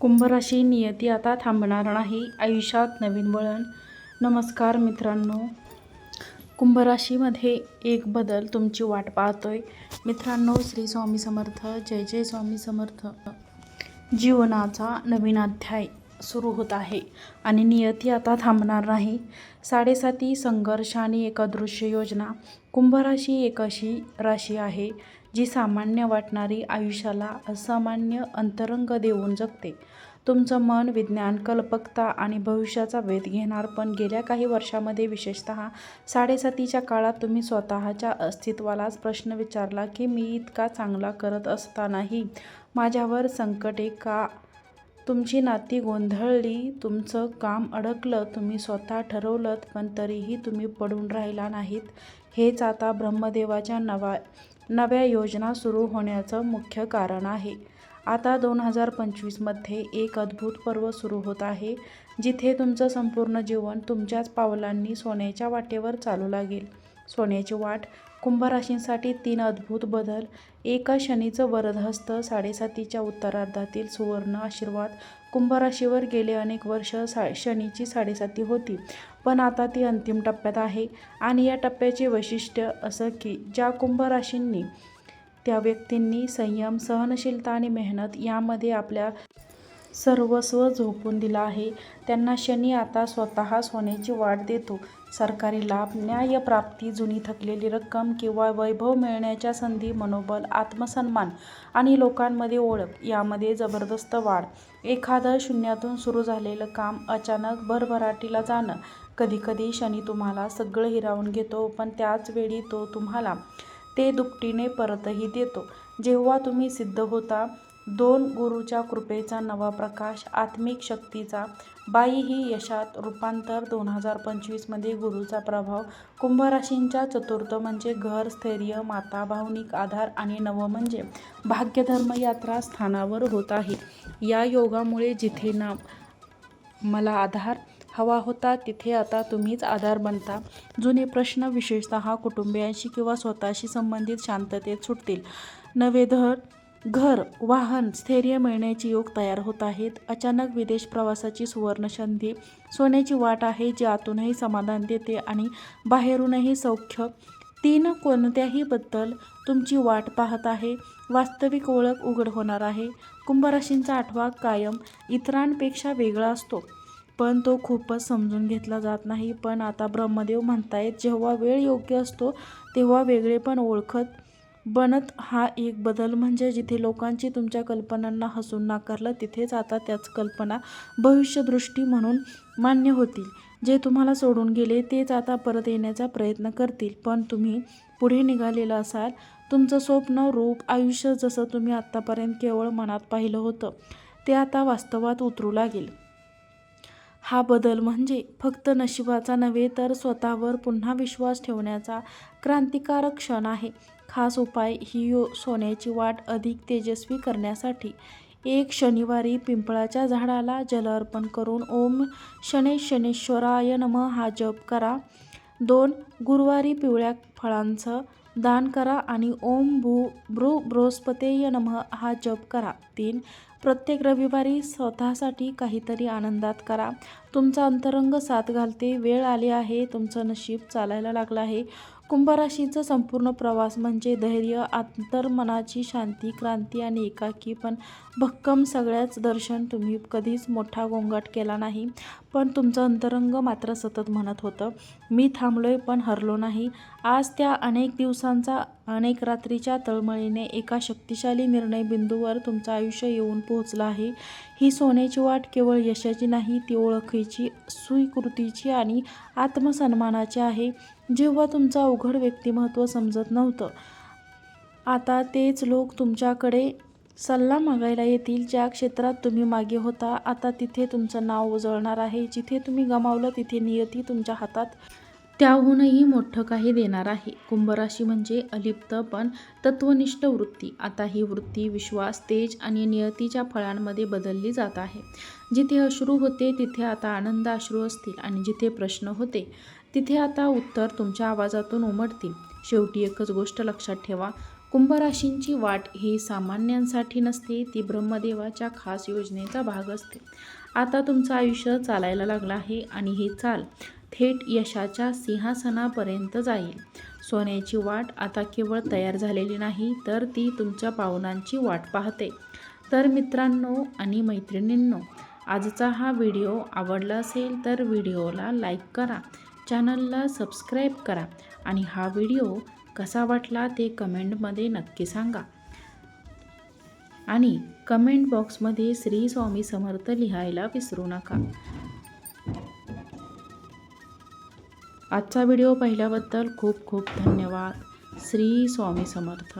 कुंभराशी नियती आता थांबणार नाही. आयुष्यात नवीन वळण. नमस्कार मित्रांनो. कुंभराशीमध्ये एक बदल तुमची वाट पाहतोय. मित्रांनो श्री स्वामी समर्थ. जय जय स्वामी समर्थ. जीवनाचा नवीन अध्याय. सुरू होत आहे. आणि नियती आता थांबणार नाही. साडेसाती संघर्ष आणि एक अदृश्य योजना. कुंभराशी एक अशी राशी आहे जी सामान्य वाटणारी आयुष्याला असामान्य अंतरंग देऊन जगते. तुमचं मन विज्ञान कल्पकता आणि भविष्याचा वेध घेणार पण गेल्या काही वर्षामध्ये विशेषतः साडेसातीच्या काळात तुम्ही स्वतःच्या अस्तित्वालाच प्रश्न विचारला की मी इतका चांगला करत असतानाही माझ्यावर संकटे का? तुमची नाती गोंधळली तुमचं काम अडकलं तुम्ही स्वतः ठरवलं पण तरीही तुम्ही पडून राहिला नाहीत. हेच आता ब्रह्मदेवाच्या नवा नव्या योजना सुरू होण्याचं मुख्य कारण आहे. आता दोन हजार पंचवीसमध्ये एक अद्भुत पर्व सुरू होत आहे जिथे तुमचं संपूर्ण जीवन तुमच्याच पावलांनी सोन्याच्या वाटेवर चालू लागेल. सोन्याची वाट कुंभराशींसाठी तीन अद्भुत बदल. एका शनीचं वरदहस्त साडेसातीच्या उत्तरार्धातील सुवर्ण आशीर्वाद. कुंभराशीवर गेले अनेक वर्ष सा शनीची साडेसाती होती पण आता ती अंतिम टप्प्यात आहे. आणि या टप्प्याचे वैशिष्ट्य असं की ज्या कुंभराशींनी त्या व्यक्तींनी संयम सहनशीलता आणि मेहनत यामध्ये आपल्या सर्वस्व झोपून दिलं आहे. त्यांना शनी आता स्वतः सोन्याची वाट देतो. सरकारी लाभ न्यायप्राप्ती जुनी थकलेली रक्कम किंवा वैभव मिळण्याच्या संधी मनोबल आत्मसन्मान आणि लोकांमध्ये ओळख यामध्ये जबरदस्त वाढ. एखादं शून्यातून सुरू झालेलं काम अचानक भरभराटीला जाणं. कधीकधी शनी तुम्हाला सगळं हिरावून घेतो पण त्याच वेळी तो तुम्हाला ते दुपटीने परतही देतो. जेव्हा तुम्ही सिद्ध होता दोन गुरुच्या कृपेचा नवा प्रकाश आत्मिक शक्तीचा. बाई ही यशात रूपांतर दोन हजार पंचवीसमध्ये गुरुचा प्रभाव. कुंभराशींच्या चतुर्थ म्हणजे घर स्थैर्य माता भावनिक आधार आणि नवं म्हणजे भाग्यधर्म यात्रा स्थानावर होत आहे. या योगामुळे जिथे ना मला आधार हवा होता तिथे आता तुम्हीच आधार बनता. जुने प्रश्न विशेषतः कुटुंबियांशी किंवा स्वतःशी संबंधित शांततेत सुटतील. नवे धर घर वाहन स्थैर्य मिळण्याचे योग तयार होत आहेत. अचानक विदेश प्रवासाची सुवर्ण संधी सोन्याची वाट आहे जी आतूनही समाधान देते आणि बाहेरूनही सौख्य. तीन कोणत्याही बद्दल तुमची वाट पाहत आहे. वास्तविक ओळख उघड होणार आहे. कुंभराशींचा आठवा कायम इतरांपेक्षा वेगळा असतो. पण तो खूपच समजून घेतला जात नाही. पण आता ब्रह्मदेव म्हणतायत जेव्हा वेळ योग्य असतो तेव्हा वेगळे पण ओळखत बनत हा एक बदल म्हणजे जिथे लोकांची तुमच्या कल्पनांना हसून नाकारलं तिथेच आता त्याच कल्पना भविष्यदृष्टी म्हणून मान्य होतील. जे तुम्हाला सोडून गेले तेच आता परत येण्याचा प्रयत्न करतील. पण तुम्ही पुढे निघालेलं असाल तुमचं स्वप्न रूप आयुष्य जसं तुम्ही आत्तापर्यंत केवळ मनात पाहिलं होतं ते आता वास्तवात उतरू लागेल. हा बदल म्हणजे फक्त नशिबाचा नव्हे तर स्वतःवर पुन्हा विश्वास ठेवण्याचा क्रांतिकारक क्षण आहे. खास उपाय ही यो सोन्याची वाट अधिक तेजस्वी करण्यासाठी. एक शनिवारी पिंपळाच्या झाडाला जल अर्पण करून ओम शने शनेश्वराय नम हा जप करा. दोन गुरुवारी पिवळ्या फळांचं दान करा आणि ओम भू भ्रू बृहस्पतेय नम हा जप करा. तीन प्रत्येक रविवारी स्वतःसाठी काहीतरी आनंदात करा. तुमचा अंतरंग साथ घालते. वेळ आली आहे. तुमचं नशीब चालायला लागलं आहे. कुंभराशीचा संपूर्ण प्रवास म्हणजे धैर्य आंतरमनाची शांती क्रांती आणि एकाकी. पण भक्कम सगळ्याच दर्शन तुम्ही कधीच मोठा गोंगाट केला नाही. पण तुमचं अंतरंग मात्र सतत म्हणत होतं. मी थांबलोय पण हरलो नाही. आज त्या अनेक दिवसांचा अनेक रात्रीच्या तळमळीने एका शक्तिशाली निर्णय बिंदूवर तुमचं आयुष्य येऊन पोहोचलं आहे. ही सोन्याची वाट केवळ यशाची नाही ती ओळखीची स्वीकृतीची आणि आत्मसन्मानाची आहे. जेव्हा तुमचं अवघड व्यक्तिमत्व समजत नव्हतं. आता तेच लोक तुमच्याकडे सल्ला मागायला येतील ज्या क्षेत्रात तुम्ही मागे होता. आता तिथे तुमचं नाव उजळणार आहे. जिथे तुम्ही गमावलं तिथे नियती तुमच्या हातात त्याहूनही मोठं काही देणार आहे. कुंभराशी म्हणजे अलिप्त पण तत्वनिष्ठ वृत्ती. आता ही वृत्ती विश्वास तेज आणि नियतीच्या फळांमध्ये बदलली जात आहे. जिथे अश्रू होते तिथे आता आनंद अश्रू असतील आणि जिथे प्रश्न होते तिथे आता उत्तर तुमच्या आवाजातून उमटतील. शेवटी एकच गोष्ट लक्षात ठेवा कुंभराशींची वाट ही सामान्यांसाठी नसते ती ब्रह्मदेवाच्या खास योजनेचा भाग असते. आता तुमचं आयुष्य चालायला लागलं आहे आणि ही चाल थेट यशाच्या सिंहासनापर्यंत जाईल. सोन्याची वाट आता केवळ तयार झालेली नाही तर ती तुमच्या पाहुणांची वाट पाहते. तर मित्रांनो आणि मैत्रिणींनो आजचा हा व्हिडिओ आवडला असेल तर व्हिडिओला लाईक करा चॅनलला सबस्क्राईब करा आणि हा व्हिडिओ कसा वाटला ते कमेंटमध्ये नक्की सांगा. आणि कमेंट बॉक्समध्ये श्री स्वामी समर्थ लिहायला विसरू नका. आजचा व्हिडिओ पाहिल्याबद्दल खूप खूप धन्यवाद. श्री स्वामी समर्थ.